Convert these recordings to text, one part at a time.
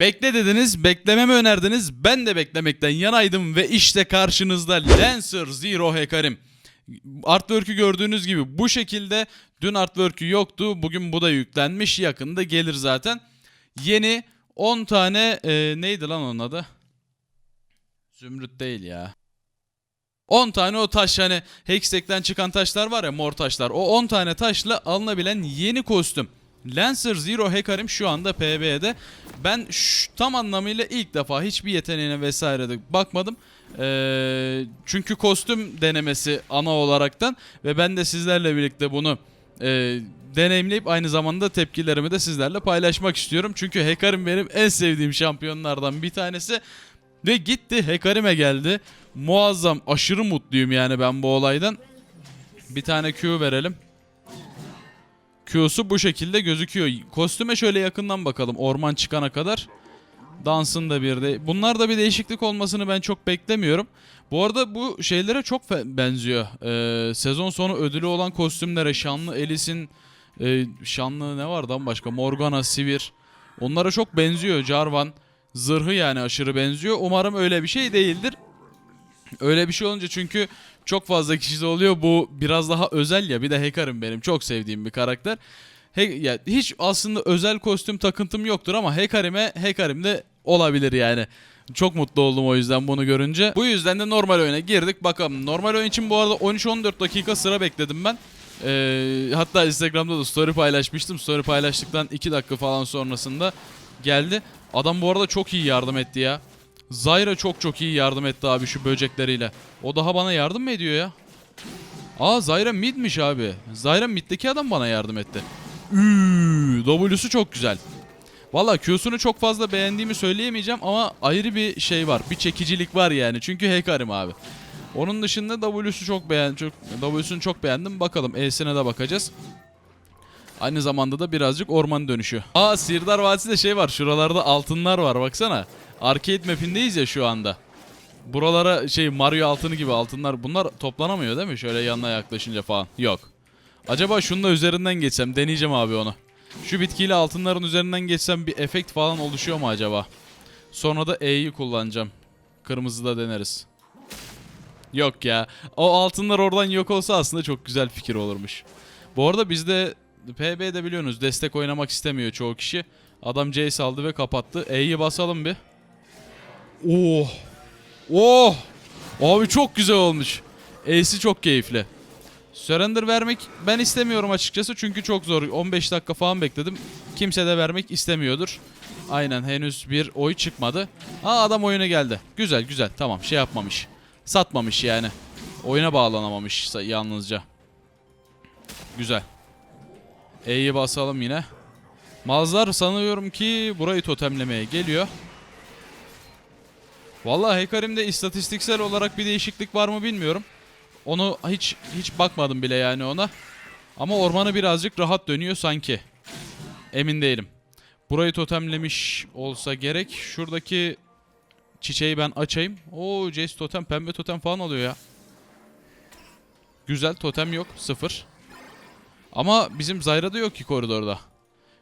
Bekle dediniz, beklememi önerdiniz. Ben de beklemekten yanaydım ve işte karşınızda Lancer Zero Hekarim. Artwork'ü gördüğünüz gibi bu şekilde dün artwork'ü yoktu. Bugün bu da yüklenmiş. Yakında gelir zaten. Yeni 10 tane e, neydi lan onun adı? Zümrüt değil ya. 10 tane o taş hani Hextech'ten çıkan taşlar var ya mor taşlar. O 10 tane taşla alınabilen yeni kostüm. Lancer Zero Hekarim şu anda PB'de. Ben şu, tam anlamıyla ilk defa hiçbir yeteneğine vesaire de bakmadım. Ee, çünkü kostüm denemesi ana olaraktan ve ben de sizlerle birlikte bunu e, deneyimleyip aynı zamanda tepkilerimi de sizlerle paylaşmak istiyorum. Çünkü Hekarim benim en sevdiğim şampiyonlardan bir tanesi. Ve gitti Hekarim'e geldi. Muazzam aşırı mutluyum yani ben bu olaydan. Bir tane Q verelim. Q'su bu şekilde gözüküyor. Kostüme şöyle yakından bakalım orman çıkana kadar. Dansın da bir de. Bunlar da bir değişiklik olmasını ben çok beklemiyorum. Bu arada bu şeylere çok benziyor. Ee, sezon sonu ödülü olan kostümlere Şanlı Elis'in e, Şanlı ne vardı başka? Morgana, Sivir. Onlara çok benziyor. Jarvan zırhı yani aşırı benziyor. Umarım öyle bir şey değildir. Öyle bir şey olunca çünkü çok fazla kişide oluyor. Bu biraz daha özel ya. Bir de Hekarim benim çok sevdiğim bir karakter. He, ya hiç aslında özel kostüm takıntım yoktur ama Hekarim'e Hekarim de olabilir yani. Çok mutlu oldum o yüzden bunu görünce. Bu yüzden de normal oyuna girdik. Bakalım normal oyun için bu arada 13-14 dakika sıra bekledim ben. Ee, hatta Instagram'da da story paylaşmıştım. Story paylaştıktan 2 dakika falan sonrasında geldi. Adam bu arada çok iyi yardım etti ya. Zyra çok çok iyi yardım etti abi şu böcekleriyle. O daha bana yardım mı ediyor ya? Aa Zyra midmiş abi. Zyra middeki adam bana yardım etti. Üü, W'su çok güzel. Valla Q'sunu çok fazla beğendiğimi söyleyemeyeceğim ama ayrı bir şey var. Bir çekicilik var yani. Çünkü Hekarim abi. Onun dışında W'su çok beğen çok çok beğendim. Bakalım E'sine de bakacağız. Aynı zamanda da birazcık orman dönüşü. Aa Sirdar Vadisi'de şey var. Şuralarda altınlar var baksana. Arcade map'indeyiz ya şu anda. Buralara şey Mario altını gibi altınlar bunlar toplanamıyor değil mi? Şöyle yanına yaklaşınca falan. Yok. Acaba şununla üzerinden geçsem deneyeceğim abi onu. Şu bitkiyle altınların üzerinden geçsem bir efekt falan oluşuyor mu acaba? Sonra da E'yi kullanacağım. Kırmızıda deneriz. Yok ya. O altınlar oradan yok olsa aslında çok güzel fikir olurmuş. Bu arada bizde PB'de biliyorsunuz destek oynamak istemiyor çoğu kişi. Adam Jace aldı ve kapattı. E'yi basalım bir. Oh. Oh. Abi çok güzel olmuş. E'si çok keyifli. Surrender vermek ben istemiyorum açıkçası çünkü çok zor. 15 dakika falan bekledim. Kimse de vermek istemiyordur. Aynen henüz bir oy çıkmadı. Aa adam oyuna geldi. Güzel güzel tamam şey yapmamış. Satmamış yani. Oyuna bağlanamamış yalnızca. Güzel. E'yi basalım yine. Mazlar sanıyorum ki burayı totemlemeye geliyor. Vallahi Hekarim'de istatistiksel olarak bir değişiklik var mı bilmiyorum. Onu hiç hiç bakmadım bile yani ona. Ama ormanı birazcık rahat dönüyor sanki. Emin değilim. Burayı totemlemiş olsa gerek. Şuradaki çiçeği ben açayım. Oo Jace totem pembe totem falan alıyor ya. Güzel totem yok. Sıfır. Ama bizim Zyra'da yok ki koridorda.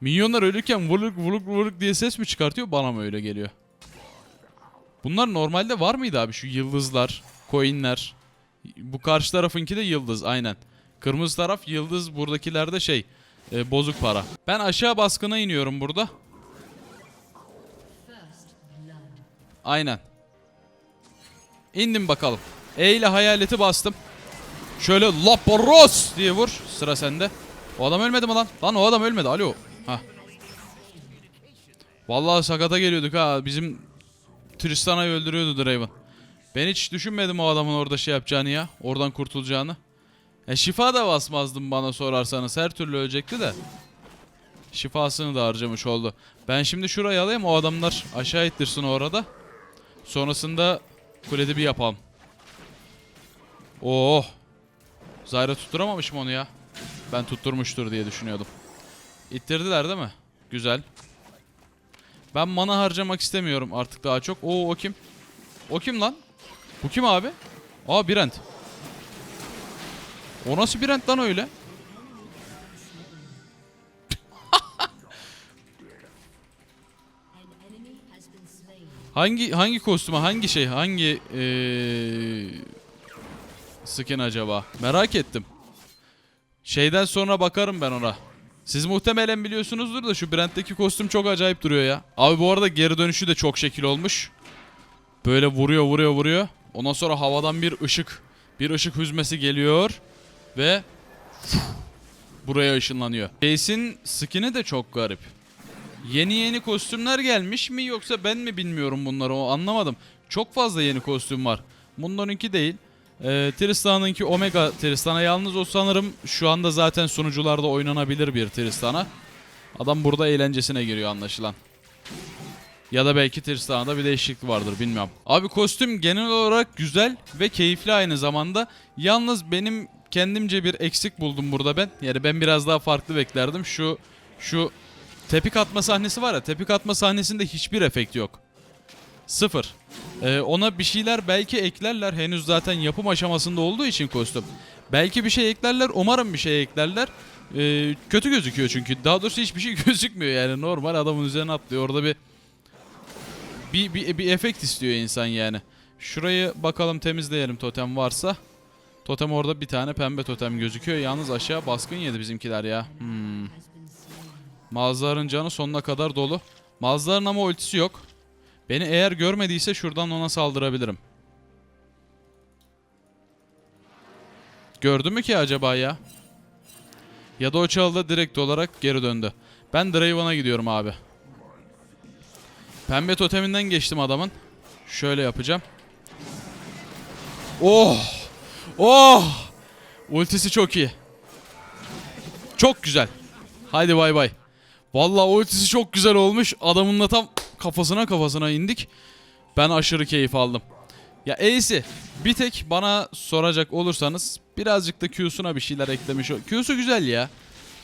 Minyonlar ölürken vuruk vuruk vuruk diye ses mi çıkartıyor? Bana mı öyle geliyor? Bunlar normalde var mıydı abi? Şu yıldızlar, coinler. Bu karşı tarafınki de yıldız aynen. Kırmızı taraf yıldız buradakilerde şey e, bozuk para. Ben aşağı baskına iniyorum burada. Aynen. İndim bakalım. E ile hayaleti bastım. Şöyle Laparos diye vur. Sıra sende. O adam ölmedi mi lan? Lan o adam ölmedi. Alo. Ha. Vallahi sakata geliyorduk ha. Bizim Tristana'yı öldürüyordu Draven. Ben hiç düşünmedim o adamın orada şey yapacağını ya. Oradan kurtulacağını. E şifa da basmazdım bana sorarsanız. Her türlü ölecekti de. Şifasını da harcamış oldu. Ben şimdi şurayı alayım. O adamlar aşağı ittirsin orada. Sonrasında kulede bir yapalım. Oh. Zyra tutturamamış mı onu ya? Ben tutturmuştur diye düşünüyordum. İttirdiler değil mi? Güzel. Ben mana harcamak istemiyorum artık daha çok. Oo o kim? O kim lan? Bu kim abi? Aa Brent. O nasıl Brent lan öyle? Hangi hangi kostüme hangi şey hangi eee skin acaba? Merak ettim. Şeyden sonra bakarım ben ona. Siz muhtemelen biliyorsunuzdur da şu Brent'teki kostüm çok acayip duruyor ya. Abi bu arada geri dönüşü de çok şekil olmuş. Böyle vuruyor vuruyor vuruyor. Ondan sonra havadan bir ışık bir ışık hüzmesi geliyor ve buraya ışınlanıyor. Jace'in skin'i de çok garip. Yeni yeni kostümler gelmiş mi yoksa ben mi bilmiyorum bunları o anlamadım. Çok fazla yeni kostüm var. Bunlarınki değil. Ee, Tristan'ınki Omega Tristan'a yalnız o sanırım şu anda zaten sunucularda oynanabilir bir Tristan'a. Adam burada eğlencesine giriyor anlaşılan. Ya da belki Tristan'da bir değişiklik vardır bilmiyorum. Abi kostüm genel olarak güzel ve keyifli aynı zamanda. Yalnız benim kendimce bir eksik buldum burada ben. Yani ben biraz daha farklı beklerdim. Şu şu tepik atma sahnesi var ya tepik atma sahnesinde hiçbir efekt yok. Sıfır. Ee, ona bir şeyler belki eklerler. Henüz zaten yapım aşamasında olduğu için kostüm. Belki bir şey eklerler. Umarım bir şey eklerler. Ee, kötü gözüküyor çünkü. Daha doğrusu hiçbir şey gözükmüyor yani. Normal adamın üzerine atlıyor. Orada bir bir, bir, bir efekt istiyor insan yani. Şurayı bakalım temizleyelim totem varsa. Totem orada bir tane pembe totem gözüküyor. Yalnız aşağı baskın yedi bizimkiler ya. Hmm. Mazlar'ın canı sonuna kadar dolu. Mazlar'ın ama ultisi yok. Beni eğer görmediyse şuradan ona saldırabilirim. Gördü mü ki acaba ya? Ya da o çalıda direkt olarak geri döndü. Ben Draven'a gidiyorum abi. Pembe toteminden geçtim adamın. Şöyle yapacağım. Oh! Oh! Ultisi çok iyi. Çok güzel. Haydi bay bay. Vallahi ultisi çok güzel olmuş. Adamın da tam kafasına kafasına indik. Ben aşırı keyif aldım. Ya Ace'i bir tek bana soracak olursanız birazcık da Q'suna bir şeyler eklemiş. Q'su güzel ya.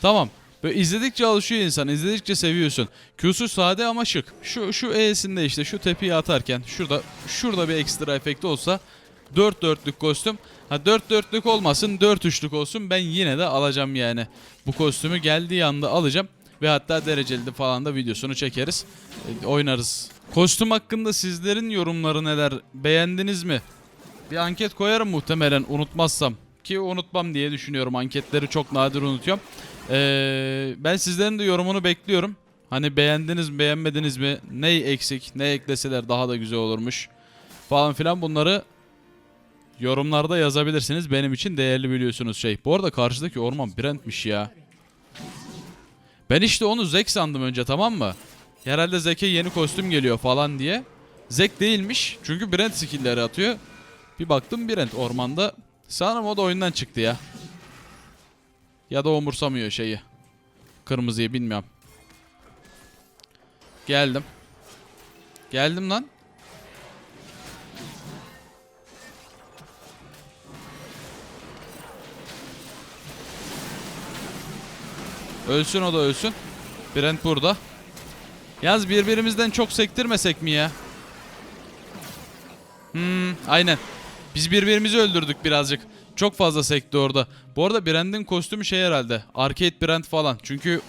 Tamam. Böyle izledikçe alışıyor insan. izledikçe seviyorsun. Q'su sade ama şık. Şu şu E'sinde işte şu tepiyi atarken şurada şurada bir ekstra efekti olsa 4 dörtlük kostüm. Ha 4 dörtlük olmasın 4 üçlük olsun ben yine de alacağım yani. Bu kostümü geldiği anda alacağım. Ve hatta dereceli de falan da videosunu çekeriz. E, oynarız. Kostüm hakkında sizlerin yorumları neler? Beğendiniz mi? Bir anket koyarım muhtemelen unutmazsam. Ki unutmam diye düşünüyorum. Anketleri çok nadir unutuyorum. Ee, ben sizlerin de yorumunu bekliyorum. Hani beğendiniz mi beğenmediniz mi? Ne eksik ne ekleseler daha da güzel olurmuş. Falan filan bunları yorumlarda yazabilirsiniz. Benim için değerli biliyorsunuz şey. Bu arada karşıdaki orman Brent'miş ya. Ben işte onu Zek sandım önce tamam mı? Herhalde Zek'e yeni kostüm geliyor falan diye. Zek değilmiş. Çünkü Brent skill'leri atıyor. Bir baktım Brent ormanda. Sanırım o da oyundan çıktı ya. Ya da umursamıyor şeyi. Kırmızıyı bilmiyorum. Geldim. Geldim lan. Ölsün o da ölsün. Brent burada. Yaz birbirimizden çok sektirmesek mi ya? Hmm, aynen. Biz birbirimizi öldürdük birazcık. Çok fazla sekti orada. Bu arada Brand'in kostümü şey herhalde. Arcade Brand falan. Çünkü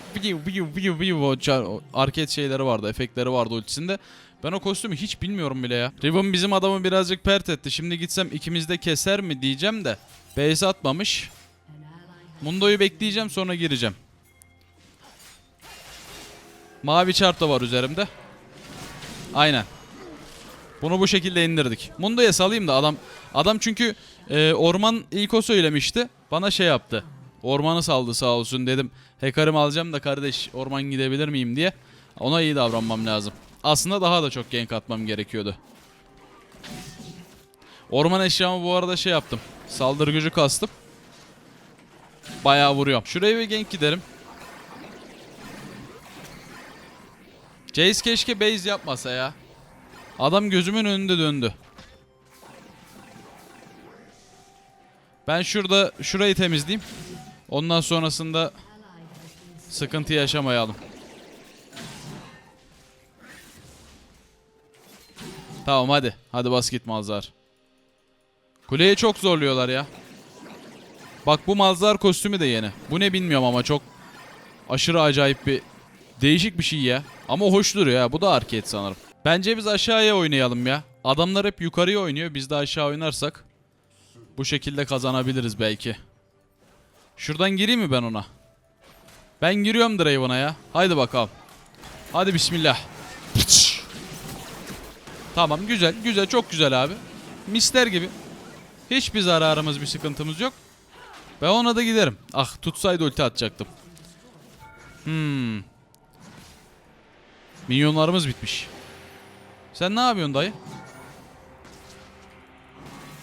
arcade şeyleri vardı, efektleri vardı ultisinde. Ben o kostümü hiç bilmiyorum bile ya. Riven bizim adamı birazcık pert etti. Şimdi gitsem ikimiz de keser mi diyeceğim de. Base atmamış. Mundo'yu bekleyeceğim sonra gireceğim. Mavi çarp da var üzerimde. Aynen. Bunu bu şekilde indirdik. Mundo'ya salayım da adam adam çünkü e, orman ilk o söylemişti. Bana şey yaptı. Ormanı saldı sağ olsun dedim. Hekarımı alacağım da kardeş orman gidebilir miyim diye. Ona iyi davranmam lazım. Aslında daha da çok gank atmam gerekiyordu. Orman eşyamı bu arada şey yaptım. Saldırı gücü kastım. Bayağı vuruyorum. Şuraya bir gank giderim. Jace keşke base yapmasa ya. Adam gözümün önünde döndü. Ben şurada şurayı temizleyeyim. Ondan sonrasında sıkıntı yaşamayalım. Tamam hadi. Hadi basket malzar. Kuleye çok zorluyorlar ya. Bak bu malzar kostümü de yeni. Bu ne bilmiyorum ama çok aşırı acayip bir değişik bir şey ya. Ama hoş duruyor ya. Bu da arcade sanırım. Bence biz aşağıya oynayalım ya. Adamlar hep yukarıya oynuyor. Biz de aşağı oynarsak bu şekilde kazanabiliriz belki. Şuradan gireyim mi ben ona? Ben giriyorum Draven'a ya. Haydi bakalım. Hadi bismillah. Tamam güzel güzel çok güzel abi. Mister gibi. Hiçbir zararımız bir sıkıntımız yok. Ben ona da giderim. Ah tutsaydı ulti atacaktım. Hmm. Minyonlarımız bitmiş. Sen ne yapıyorsun dayı?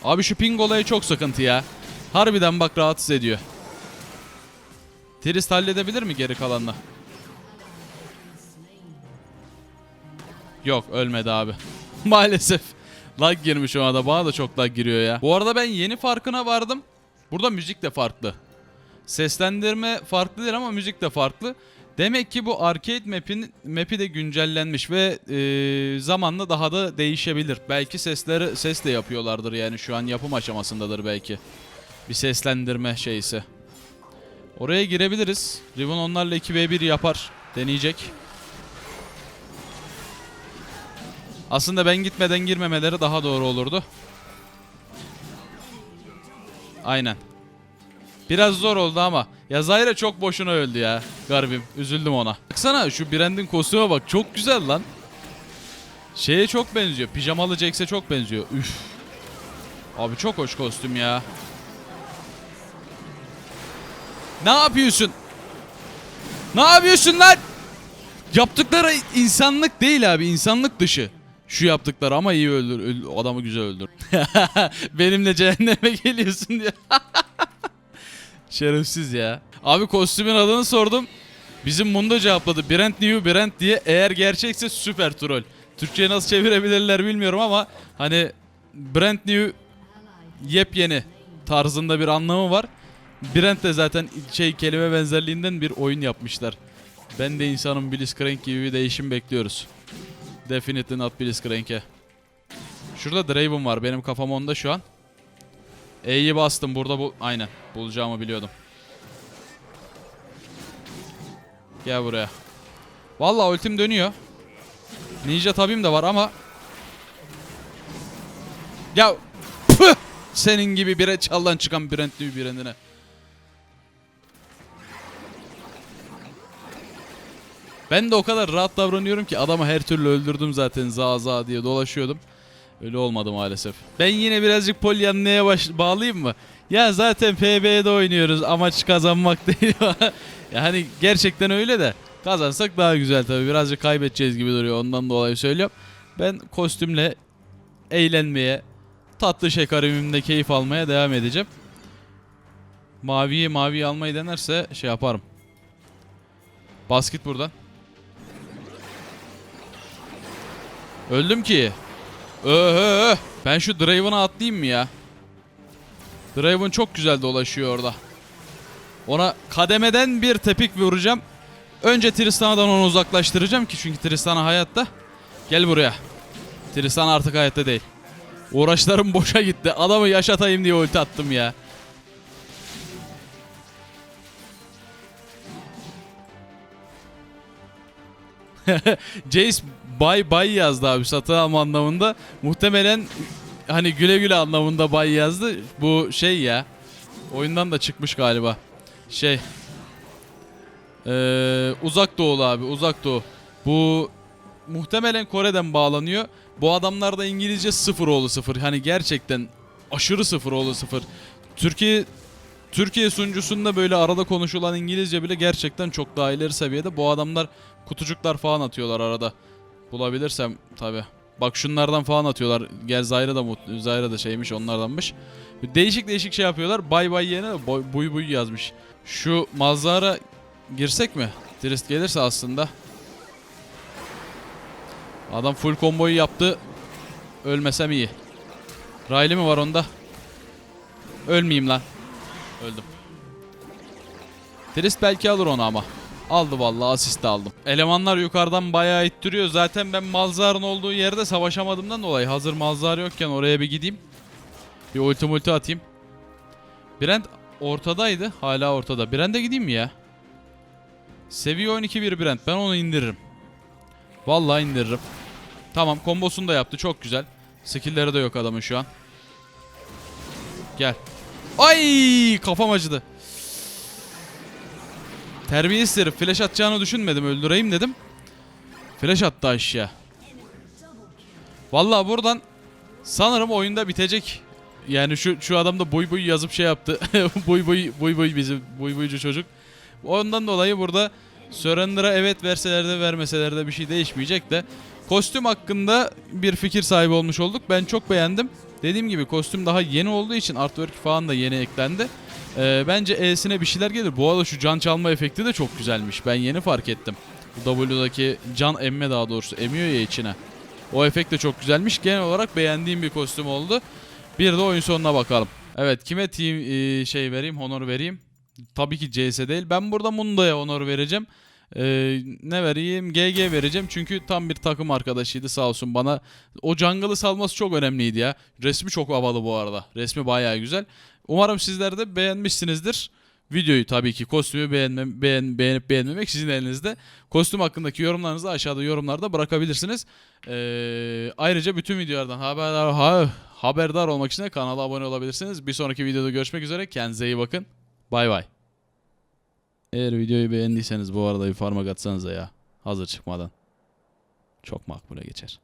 Abi şu ping olayı çok sıkıntı ya. Harbiden bak rahatsız ediyor. Trist halledebilir mi geri kalanla? Yok ölmedi abi. Maalesef. Lag girmiş ona da. Bana da çok lag giriyor ya. Bu arada ben yeni farkına vardım. Burada müzik de farklı. Seslendirme farklı değil ama müzik de farklı. Demek ki bu arcade map'in map'i de güncellenmiş ve e, zamanla daha da değişebilir. Belki sesleri ses de yapıyorlardır yani şu an yapım aşamasındadır belki. Bir seslendirme şeysi. Oraya girebiliriz. Riven onlarla 2v1 yapar. Deneyecek. Aslında ben gitmeden girmemeleri daha doğru olurdu. Aynen. Biraz zor oldu ama. Ya Zyra çok boşuna öldü ya. Garibim. Üzüldüm ona. Baksana şu Brand'in kostüme bak. Çok güzel lan. Şeye çok benziyor. Pijamalı Jax'e çok benziyor. Üf. Abi çok hoş kostüm ya. Ne yapıyorsun? Ne yapıyorsun lan? Yaptıkları insanlık değil abi. insanlık dışı. Şu yaptıkları ama iyi öldür. öldür- adamı güzel öldür. Benimle cehenneme geliyorsun diye. Şerefsiz ya. Abi kostümün adını sordum. Bizim Mundo cevapladı. Brand New Brand diye. Eğer gerçekse süper troll. Türkçe'ye nasıl çevirebilirler bilmiyorum ama hani Brand New yepyeni tarzında bir anlamı var. Brand de zaten şey kelime benzerliğinden bir oyun yapmışlar. Ben de insanın Blitzcrank gibi bir değişim bekliyoruz. Definitely not Blitzcrank'e. Şurada Draven var. Benim kafam onda şu an. E'yi bastım. Burada bu... Aynen. Bulacağımı biliyordum. Gel buraya. Vallahi ultim dönüyor. Ninja tabim de var ama... Ya... Püh! Senin gibi bire çaldan çıkan Brentli bir endine. Ben de o kadar rahat davranıyorum ki adamı her türlü öldürdüm zaten za za diye dolaşıyordum. Öyle olmadı maalesef. Ben yine birazcık Polyanlı'ya bağlayayım mı? Ya zaten PB'de oynuyoruz. Amaç kazanmak değil. yani gerçekten öyle de. Kazansak daha güzel tabii. Birazcık kaybedeceğiz gibi duruyor. Ondan dolayı söylüyorum. Ben kostümle eğlenmeye, tatlı şekerimimde keyif almaya devam edeceğim. Maviyi maviyi almayı denerse şey yaparım. Basket buradan. Öldüm ki. Öh, Ben şu Draven'a atlayayım mı ya? Draven çok güzel dolaşıyor orada. Ona kademeden bir tepik vuracağım. Önce Tristana'dan onu uzaklaştıracağım ki çünkü Tristana hayatta. Gel buraya. Tristana artık hayatta değil. Uğraşlarım boşa gitti. Adamı yaşatayım diye ulti attım ya. Jace bay bay yazdı abi satın alma anlamında. Muhtemelen hani güle güle anlamında bay yazdı. Bu şey ya. Oyundan da çıkmış galiba. Şey. Ee, uzak doğulu abi uzak doğu. Bu muhtemelen Kore'den bağlanıyor. Bu adamlar da İngilizce sıfır oğlu sıfır. Hani gerçekten aşırı sıfır oğlu sıfır. Türkiye Türkiye sunucusunda böyle arada konuşulan İngilizce bile gerçekten çok daha ileri seviyede. Bu adamlar kutucuklar falan atıyorlar arada. Bulabilirsem tabi. Bak şunlardan falan atıyorlar. Gel Zayra da mut- Zayra da şeymiş onlardanmış. Değişik değişik şey yapıyorlar. Bay bay yerine boy, buy buy yazmış. Şu mazara girsek mi? Trist gelirse aslında. Adam full komboyu yaptı. Ölmesem iyi. Riley mi var onda? Ölmeyeyim lan. Öldüm. Trist belki alır onu ama. Aldı vallahi asist aldım. Elemanlar yukarıdan bayağı ittiriyor. Zaten ben Malzar'ın olduğu yerde savaşamadığımdan dolayı hazır Malzar yokken oraya bir gideyim. Bir ulti atayım. Brent ortadaydı. Hala ortada. Brent'e gideyim mi ya? Seviye 12 bir Brent. Ben onu indiririm. Vallahi indiririm. Tamam kombosunu da yaptı çok güzel. Skill'leri de yok adamın şu an. Gel. Ay kafam acıdı. Terbiyesiz herif flash atacağını düşünmedim öldüreyim dedim. Flash attı aşağı. Vallahi buradan sanırım oyunda bitecek. Yani şu şu adam da boy boy yazıp şey yaptı. boy boy boy boy bizim boy boycu çocuk. Ondan dolayı burada Surrender'a evet verseler de vermeseler de bir şey değişmeyecek de kostüm hakkında bir fikir sahibi olmuş olduk. Ben çok beğendim. Dediğim gibi kostüm daha yeni olduğu için artwork falan da yeni eklendi. Ee, bence E'sine bir şeyler gelir. Bu arada şu can çalma efekti de çok güzelmiş. Ben yeni fark ettim. W'daki can emme daha doğrusu emiyor ya içine. O efekt de çok güzelmiş. Genel olarak beğendiğim bir kostüm oldu. Bir de oyun sonuna bakalım. Evet kime team e, şey vereyim, honor vereyim? Tabii ki CS değil. Ben burada Mundo'ya honor vereceğim. Ee, ne vereyim? GG vereceğim. Çünkü tam bir takım arkadaşıydı sağ olsun bana. O jungle'ı salması çok önemliydi ya. Resmi çok havalı bu arada. Resmi bayağı güzel. Umarım sizler de beğenmişsinizdir. Videoyu tabii ki kostümü beğenme, beğen, beğenip beğenmemek sizin elinizde. Kostüm hakkındaki yorumlarınızı aşağıda yorumlarda bırakabilirsiniz. Ee, ayrıca bütün videolardan haberdar, ha, haberdar olmak için de kanala abone olabilirsiniz. Bir sonraki videoda görüşmek üzere. Kendinize iyi bakın. Bay bay. Eğer videoyu beğendiyseniz bu arada bir parmak atsanıza ya. Hazır çıkmadan. Çok makbule geçer.